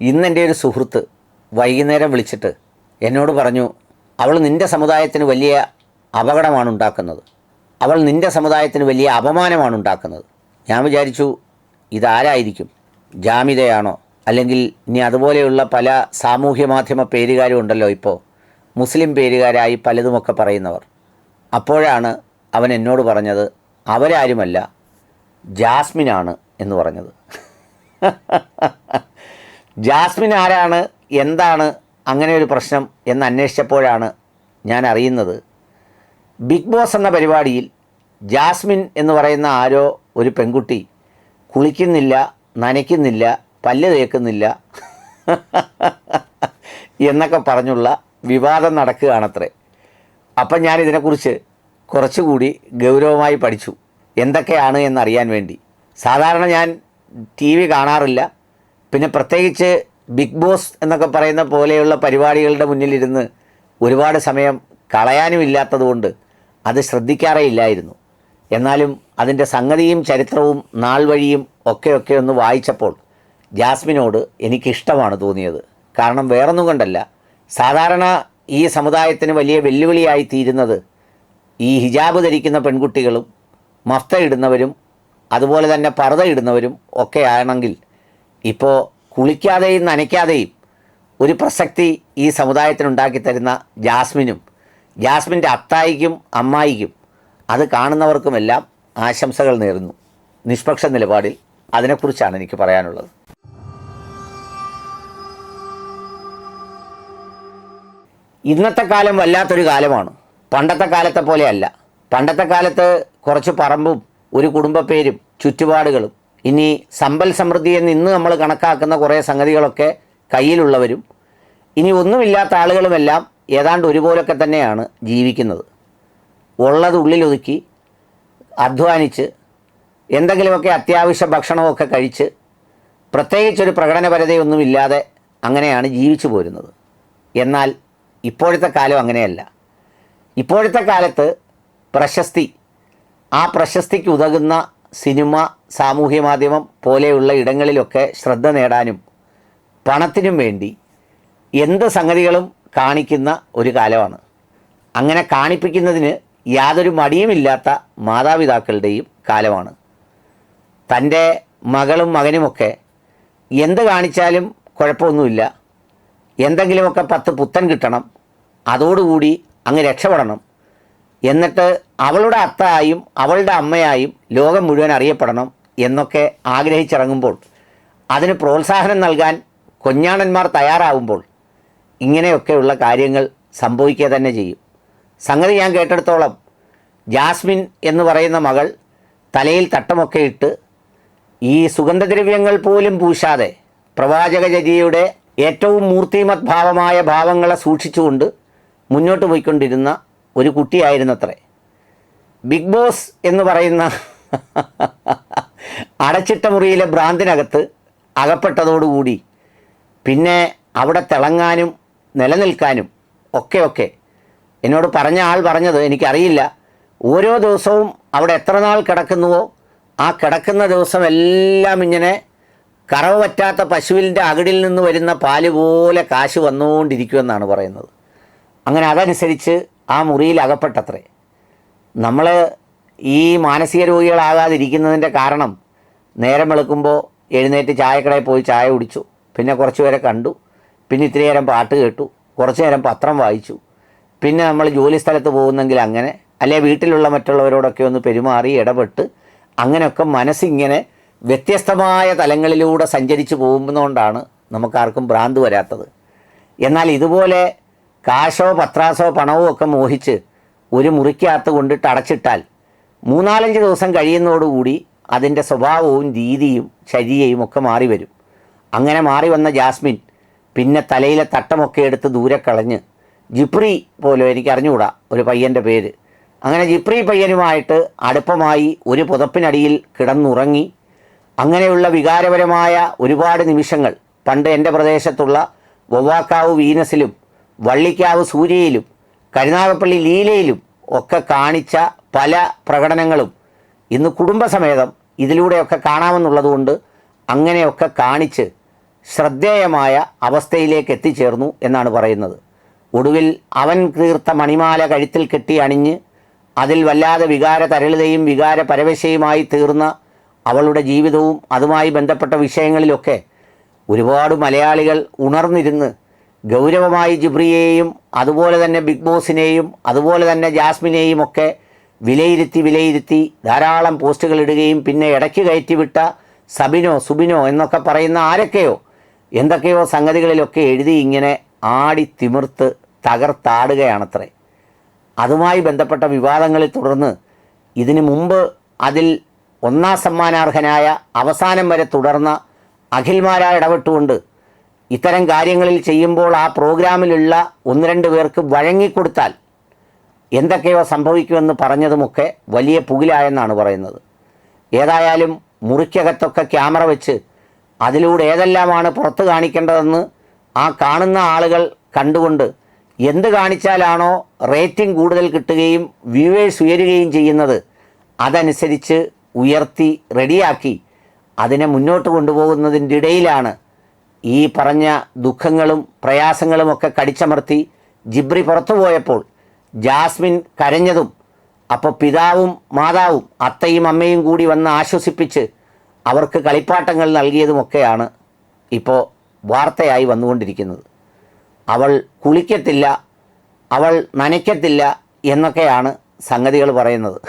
ഇന്ന് എന്റെ ഒരു സുഹൃത്ത് വൈകുന്നേരം വിളിച്ചിട്ട് എന്നോട് പറഞ്ഞു അവൾ നിന്റെ സമുദായത്തിന് വലിയ അപകടമാണ് ഉണ്ടാക്കുന്നത്. അവൾ നിന്റെ സമുദായത്തിന് വലിയ അപമാനമാണ് ഉണ്ടാക്കുന്നത്. ഞാൻ വിചാരിച്ചു ഇതാരായിരിക്കും? ജാമിതയാണോ അല്ലെങ്കിൽ ഇനി അതുപോലെയുള്ള പല സാമൂഹ്യ മാധ്യമ പേരുകാരും ഉണ്ടല്ലോ ഇപ്പോൾ. മുസ്ലിം പേരുകാരായി പലതുമൊക്കെ പറയുന്നവർ. അപ്പോഴാണ് അവൻ എന്നോട് പറഞ്ഞത് അവരാരുമല്ല ജാസ്മിനാണ് എന്ന് പറഞ്ഞത്. ജാസ്മിൻ ആരാണ്? എന്താണ്? അങ്ങനെ ഒരു പ്രശ്നം എന്ന് അന്വേഷിച്ചപ്പോഴാണ് ഞാൻ അറിയുന്നത്. ബിഗ് ബോസ് എന്ന പരിപാടിയിൽ ജാസ്മിൻ എന്ന് പറയുന്ന ആരോ ഒരു പെൺകുട്ടി കുളിക്കുന്നില്ല നനയ്ക്കുന്നില്ല പല്ല് തേക്കുന്നില്ല എന്നൊക്കെ പറഞ്ഞുള്ള വിവാദം നടക്കുകയാണത്രേ. അപ്പം ഞാൻ ഇതിനെക്കുറിച്ച് കുറച്ചുകൂടി ഗൗരവമായി പഠിച്ചു. എന്തൊക്കെയാണ് എന്നറിയാൻ വേണ്ടി. സാധാരണ ഞാൻ ടി വി കാണാറില്ല. പിന്നെ പ്രത്യേകിച്ച് ബിഗ് ബോസ് എന്നൊക്കെ പറയുന്ന പോലെയുള്ള പരിപാടികളുടെ മുന്നിലിരുന്ന് ഒരുപാട് സമയം കളയാനും ഇല്ലാത്തതുകൊണ്ട് അത് ശ്രദ്ധിക്കാറേ ഇല്ലായിരുന്നു. എന്നാലും അതിന്റെ സംഗതിയും ചരിത്രവും നാൾ വഴിയും ഒക്കെയൊക്കെ ഒന്ന് വായിച്ചപ്പോൾ ജാസ്മിനോട് എനിക്കിഷ്ടമാണ് തോന്നിയത്. കാരണം വേറൊന്നും കൊണ്ടല്ല. സാധാരണ ഈ സമുദായത്തിന് വലിയ വെല്ലുവിളിയായി തീരുന്നത് ഈ ഹിജാബ് ധരിക്കുന്ന പെൺകുട്ടികളും മഫ്ത ഇടുന്നവരും അതുപോലെ തന്നെ പർദ്ദ ഇടുന്നവരും ഒക്കെ ആണെങ്കിൽ ഇപ്പോൾ കുളിക്കാതെയും നനയ്ക്കാതെയും ഒരു പ്രസക്തി ഈ സമുദായത്തിനുണ്ടാക്കി തരുന്ന ജാസ്മിനും ജാസ്മിന്റെ അത്തായിക്കും അമ്മായിക്കും അത് കാണുന്നവർക്കുമെല്ലാം ആശംസകൾ നേരുന്നു. നിഷ്പക്ഷ നിലപാടിൽ അതിനെക്കുറിച്ചാണ് എനിക്ക് പറയാനുള്ളത്. ഇന്നത്തെ കാലം വല്ലാത്തൊരു കാലമാണ്. പണ്ടത്തെ കാലത്തെ പോലെയല്ല. പണ്ടത്തെ കാലത്ത് കുറച്ച് പറമ്പും ഒരു കുടുംബ പേരും ചുറ്റുപാടുകളും ഇനി സമ്പൽ സമൃദ്ധി എന്ന് ഇന്ന് നമ്മൾ കണക്കാക്കുന്ന കുറേ സംഗതികളൊക്കെ കയ്യിലുള്ളവരും ഇനി ഒന്നുമില്ലാത്ത ആളുകളുമെല്ലാം ഏതാണ്ട് ഒരുപോലൊക്കെ തന്നെയാണ് ജീവിക്കുന്നത്. ഉള്ളത് ഉള്ളിലൊതുക്കി അധ്വാനിച്ച് എന്തെങ്കിലുമൊക്കെ അത്യാവശ്യ ഭക്ഷണമൊക്കെ കഴിച്ച് പ്രത്യേകിച്ചൊരു പ്രകടനപരതയൊന്നുമില്ലാതെ അങ്ങനെയാണ് ജീവിച്ചു പോരുന്നത്. എന്നാൽ ഇപ്പോഴത്തെ കാലം അങ്ങനെയല്ല. ഇപ്പോഴത്തെ കാലത്ത് പ്രശസ്തി ആ പ്രശസ്തിക്ക് ഉതകുന്ന സിനിമ സാമൂഹ്യ മാധ്യമം പോലെയുള്ള ഇടങ്ങളിലൊക്കെ ശ്രദ്ധ നേടാനും പണത്തിനും വേണ്ടി എന്ത് സംഗതികളും കാണിക്കുന്ന ഒരു കാലമാണ്. അങ്ങനെ കാണിപ്പിക്കുന്നതിന് യാതൊരു മടിയുമില്ലാത്ത മാതാപിതാക്കളുടെയും കാലമാണ്. തന്റെ മകളും മകനുമൊക്കെ എന്ത് കാണിച്ചാലും കുഴപ്പമൊന്നുമില്ല. എന്തെങ്കിലുമൊക്കെ പത്ത് പുത്തൻ കിട്ടണം. അതോടുകൂടി അങ്ങ് രക്ഷപ്പെടണം. എന്നിട്ട് അവളുടെ അത്തായും അവളുടെ അമ്മയായും ലോകം മുഴുവൻ അറിയപ്പെടണം എന്നൊക്കെ ആഗ്രഹിച്ചിറങ്ങുമ്പോൾ അതിന് പ്രോത്സാഹനം നൽകാൻ കൊഞ്ഞാണന്മാർ തയ്യാറാവുമ്പോൾ ഇങ്ങനെയൊക്കെയുള്ള കാര്യങ്ങൾ സംഭവിക്കുക തന്നെ ചെയ്യും. സംഗതി ഞാൻ കേട്ടിടത്തോളം ജാസ്മിൻ എന്ന് പറയുന്ന മകൾ തലയിൽ തട്ടമൊക്കെ ഇട്ട് ഈ സുഗന്ധദ്രവ്യങ്ങൾ പോലും പൂശാതെ പ്രവാചക പ്രവാചകചര്യയുടെ ഏറ്റവും മൂർത്തിമത് ഭാവമായ ഭാവങ്ങളെ സൂക്ഷിച്ചുകൊണ്ട് മുന്നോട്ട് പോയിക്കൊണ്ടിരുന്ന ഒരു കുട്ടിയായിരുന്നത്രേ. ബിഗ് ബോസ് എന്ന് പറയുന്ന അടച്ചിട്ട മുറിയിലെ ഭ്രാന്തിനകത്ത് അകപ്പെട്ടതോടുകൂടി പിന്നെ അവിടെ തിളങ്ങാനും നിലനിൽക്കാനും ഒക്കെ ഒക്കെ എന്നോട് പറഞ്ഞ ആൾ പറഞ്ഞത് എനിക്കറിയില്ല. ഓരോ ദിവസവും അവിടെ എത്ര നാൾ കിടക്കുന്നുവോ ആ കിടക്കുന്ന ദിവസം എല്ലാം ഇങ്ങനെ കറവ് പറ്റാത്ത പശുവിന്റെ അകിടിൽ നിന്ന് വരുന്ന പാൽ പോലെ കാശ് വന്നുകൊണ്ടിരിക്കുമെന്നാണ് പറയുന്നത്. അങ്ങനെ അതനുസരിച്ച് ആ മുറിയിൽ അകപ്പെട്ടത്രേ. നമ്മൾ ഈ മാനസിക രോഗികളാകാതിരിക്കുന്നതിന്റെ കാരണം നേരം വെളുക്കുമ്പോൾ എഴുന്നേറ്റ് ചായക്കടയിൽ പോയി ചായ കുടിച്ചു. പിന്നെ കുറച്ച് പേരെ കണ്ടു. പിന്നെ ഇത്തിരി നേരം പാട്ട് കേട്ടു. കുറച്ച് നേരം പത്രം വായിച്ചു. പിന്നെ നമ്മൾ ജോലി സ്ഥലത്ത് പോകുന്നെങ്കിൽ അങ്ങനെ അല്ലെ വീട്ടിലുള്ള മറ്റുള്ളവരോടൊക്കെ ഒന്ന് പെരുമാറി ഇടപെട്ട് അങ്ങനെയൊക്കെ മനസ്സിങ്ങനെ വ്യത്യസ്തമായ തലങ്ങളിലൂടെ സഞ്ചരിച്ചു പോകുന്നതുകൊണ്ടാണ് നമുക്കാർക്കും ഭ്രാന്ത് വരാത്തത്. എന്നാൽ ഇതുപോലെ കാശോ പത്രാസോ പണമോ ഒക്കെ മോഹിച്ച് ഒരു മുറിക്കകത്ത് കൊണ്ടിട്ട് അടച്ചിട്ടാൽ മൂന്നാലഞ്ച് ദിവസം കഴിയുന്നതോടുകൂടി അതിന്റെ സ്വഭാവവും രീതിയും ശരീരയും ഒക്കെ മാറി വരും. അങ്ങനെ മാറി വന്ന ജാസ്മിൻ പിന്നെ തലയിലെ തട്ടമൊക്കെ എടുത്ത് ദൂരെ കളഞ്ഞ് ജിപ്രി പോലും എനിക്ക് അറിഞ്ഞുകൂടാ ഒരു പയ്യന്റെ പേര്. അങ്ങനെ ജിപ്രി പയ്യനുമായിട്ട് അടുപ്പമായി ഒരു പുതപ്പിനടിയിൽ കിടന്നുറങ്ങി. അങ്ങനെയുള്ള വികാരപരമായ ഒരുപാട് നിമിഷങ്ങൾ പണ്ട് എന്റെ പ്രദേശത്തുള്ള വവ്വാക്കാവ് വീനസിലും വള്ളിക്കാവ് സൂര്യയിലും കരുനാഗപ്പള്ളി ലീലയിലും ഒക്കെ കാണിച്ച പല പ്രകടനങ്ങളും ഇന്ന് കുടുംബസമേതം ഇതിലൂടെയൊക്കെ കാണാമെന്നുള്ളതുകൊണ്ട് അങ്ങനെയൊക്കെ കാണിച്ച് ശ്രദ്ധേയമായ അവസ്ഥയിലേക്ക് എത്തിച്ചേർന്നു എന്നാണ് പറയുന്നത്. ഒടുവിൽ അവൻ തീർത്ത മണിമാല കഴുത്തിൽ കെട്ടി അണിഞ്ഞ് അതിൽ വല്ലാതെ വികാര തരളിതയും വികാര പരവശയുമായി തീർന്ന അവളുടെ ജീവിതവും അതുമായി ബന്ധപ്പെട്ട വിഷയങ്ങളിലൊക്കെ ഒരുപാട് മലയാളികൾ ഉണർന്നിരുന്ന് ഗൗരവമായി ജിബ്രിയെയും അതുപോലെ തന്നെ ബിഗ് ബോസിനെയും അതുപോലെ തന്നെ ജാസ്മിനെയും ഒക്കെ വിലയിരുത്തി വിലയിരുത്തി ധാരാളം പോസ്റ്റുകൾ ഇടുകയും പിന്നെ ഇടയ്ക്ക് കയറ്റിവിട്ട സബിനോ സുബിനോ എന്നൊക്കെ പറയുന്ന ആരൊക്കെയോ എന്തൊക്കെയോ സംഗതികളിലൊക്കെ എഴുതി ഇങ്ങനെ ആടി തിമിർത്ത് തകർത്താടുകയാണത്രേ. അതുമായി ബന്ധപ്പെട്ട വിവാദങ്ങളെ തുടർന്ന് ഇതിനു മുമ്പ് അതിൽ ഒന്നാം സമ്മാനാർഹനായ അവസാനം വരെ തുടർന്ന അഖിൽമാരാ ഇടപെട്ടുകൊണ്ട് ഇത്തരം കാര്യങ്ങളിൽ ചെയ്യുമ്പോൾ ആ പ്രോഗ്രാമിലുള്ള ഒന്ന് രണ്ട് പേർക്ക് വഴങ്ങിക്കൊടുത്താൽ എന്തൊക്കെയോ സംഭവിക്കുമെന്ന് പറഞ്ഞതുമൊക്കെ വലിയ പുകിലായെന്നാണ് പറയുന്നത്. ഏതായാലും മുറിക്കകത്തൊക്കെ ക്യാമറ വെച്ച് അതിലൂടെ ഏതെല്ലാമാണ് പുറത്ത് കാണിക്കേണ്ടതെന്ന് ആ കാണുന്ന ആളുകൾ കണ്ടുകൊണ്ട് എന്ത് കാണിച്ചാലാണോ റേറ്റിംഗ് കൂടുതൽ കിട്ടുകയും വ്യൂവേഴ്സ് ഉയരുകയും ചെയ്യുന്നത് അതനുസരിച്ച് ഉയർത്തി റെഡിയാക്കി അതിനെ മുന്നോട്ട് കൊണ്ടുപോകുന്നതിന്റെ ഇടയിലാണ് ഈ പറഞ്ഞ ദുഃഖങ്ങളും പ്രയാസങ്ങളുമൊക്കെ കടിച്ചമർത്തി ജിബ്രി പുറത്തുപോയപ്പോൾ ജാസ്മിൻ കരഞ്ഞതും അപ്പോൾ പിതാവും മാതാവും അത്തയും അമ്മയും കൂടി വന്ന് ആശ്വസിപ്പിച്ച് അവർക്ക് കളിപ്പാട്ടങ്ങൾ നൽകിയതുമൊക്കെയാണ് ഇപ്പോൾ വാർത്തയായി വന്നുകൊണ്ടിരിക്കുന്നത്. അവൾ കുളിക്കത്തില്ല അവൾ നനയ്ക്കത്തില്ല എന്നൊക്കെയാണ് സംഗതികൾ പറയുന്നത്.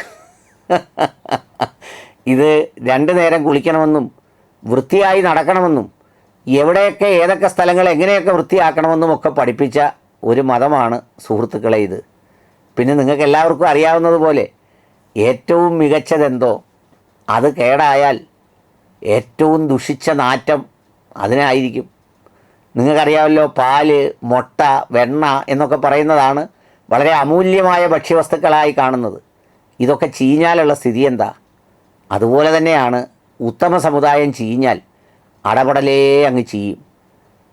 ഇത് രണ്ടു നേരം കുളിക്കണമെന്നും വൃത്തിയായി നടക്കണമെന്നും എവിടെയൊക്കെ ഏതൊക്കെ സ്ഥലങ്ങൾ എങ്ങനെയൊക്കെ വൃത്തിയാക്കണമെന്നും ഒക്കെ പഠിപ്പിച്ച ഒരു മതമാണ് സുഹൃത്തുക്കളെ ഇത്. പിന്നെ നിങ്ങൾക്ക് എല്ലാവർക്കും അറിയാവുന്നതുപോലെ ഏറ്റവും മികച്ചതെന്തോ അത് കേടായാൽ ഏറ്റവും ദുഷിച്ച നാറ്റം അതിനായിരിക്കും. നിങ്ങൾക്കറിയാമല്ലോ പാൽ മുട്ട വെണ്ണ എന്നൊക്കെ പറയുന്നതാണ് വളരെ അമൂല്യമായ ഭക്ഷ്യവസ്തുക്കളായി കാണുന്നത്. ഇതൊക്കെ ചീഞ്ഞാലുള്ള സ്ഥിതി എന്താ? അതുപോലെ തന്നെയാണ് ഉത്തമ സമുദായം ചീഞ്ഞാൽ അടപടലേ അങ്ങ് ചെയ്യും.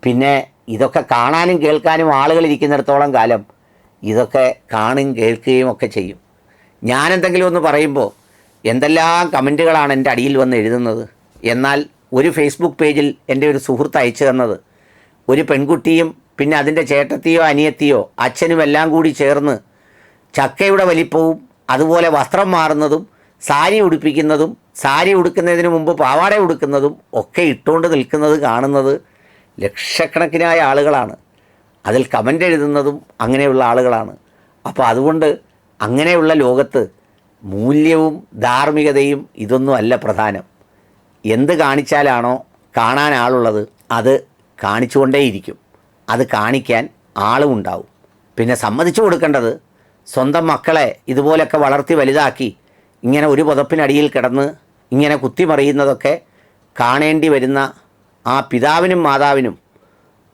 പിന്നെ ഇതൊക്കെ കാണാനും കേൾക്കാനും ആളുകൾ ഇരിക്കുന്നിടത്തോളം കാലം ഇതൊക്കെ കാണും കേൾക്കുകയും ഒക്കെ ചെയ്യും. ഞാനെന്തെങ്കിലും ഒന്ന് പറയുമ്പോൾ എന്തെല്ലാം കമന്റുകളാണ് എന്റെ അടിയിൽ വന്ന് എഴുതുന്നത്. എന്നാൽ ഒരു ഫേസ്ബുക്ക് പേജിൽ എന്റെ ഒരു സുഹൃത്ത് അയച്ചു തന്നത്. ഒരു പെൺകുട്ടിയും പിന്നെ അതിന്റെ ചേട്ടത്തിയോ അനിയത്തിയോ അച്ഛനും എല്ലാം കൂടി ചേർന്ന് ചക്കയുടെ വലിപ്പവും അതുപോലെ വസ്ത്രം മാറുന്നതും സാരി ഉടുപ്പിക്കുന്നതും സാരി ഉടുക്കുന്നതിന് മുമ്പ് പാവാട ഉടുക്കുന്നതും ഒക്കെ ഇട്ടുകൊണ്ട് നിൽക്കുന്നത് കാണുന്നത് ലക്ഷക്കണക്കിനായ ആളുകളാണ്. അതിൽ കമന്റ് എഴുതുന്നതും അങ്ങനെയുള്ള ആളുകളാണ്. അപ്പോൾ അതുകൊണ്ട് അങ്ങനെയുള്ള ലോകത്ത് മൂല്യവും ധാർമ്മികതയും ഇതൊന്നും അല്ല പ്രധാനം. എന്ത് കാണിച്ചാലാണോ കാണാൻ ആളുള്ളത് അത് കാണിച്ചുകൊണ്ടേയിരിക്കും. അത് കാണിക്കാൻ ആളും ഉണ്ടാവും. പിന്നെ സമ്മതിച്ചു കൊടുക്കേണ്ടത് സ്വന്തം മക്കളെ ഇതുപോലൊക്കെ വളർത്തി വലുതാക്കി ഇങ്ങനെ ഒരു പുതപ്പിനടിയിൽ കിടന്ന് ഇങ്ങനെ കുത്തിമറിയുന്നതൊക്കെ കാണേണ്ടി വരുന്ന ആ പിതാവിനും മാതാവിനും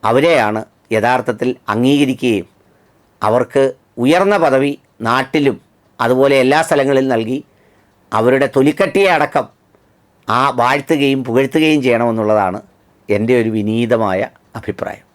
അവരെയാണ് യഥാർത്ഥത്തിൽ അംഗീകരിക്കുകയും അവർക്ക് ഉയർന്ന പദവി നാട്ടിലും അതുപോലെ എല്ലാ സ്ഥലങ്ങളിലും നൽകി അവരുടെ തൊലിക്കട്ടിയെ അടക്കം ആ വാഴ്ത്തുകയും പുകഴ്ത്തുകയും ചെയ്യണമെന്നുള്ളതാണ് എന്റെ ഒരു വിനീതമായ അഭിപ്രായം.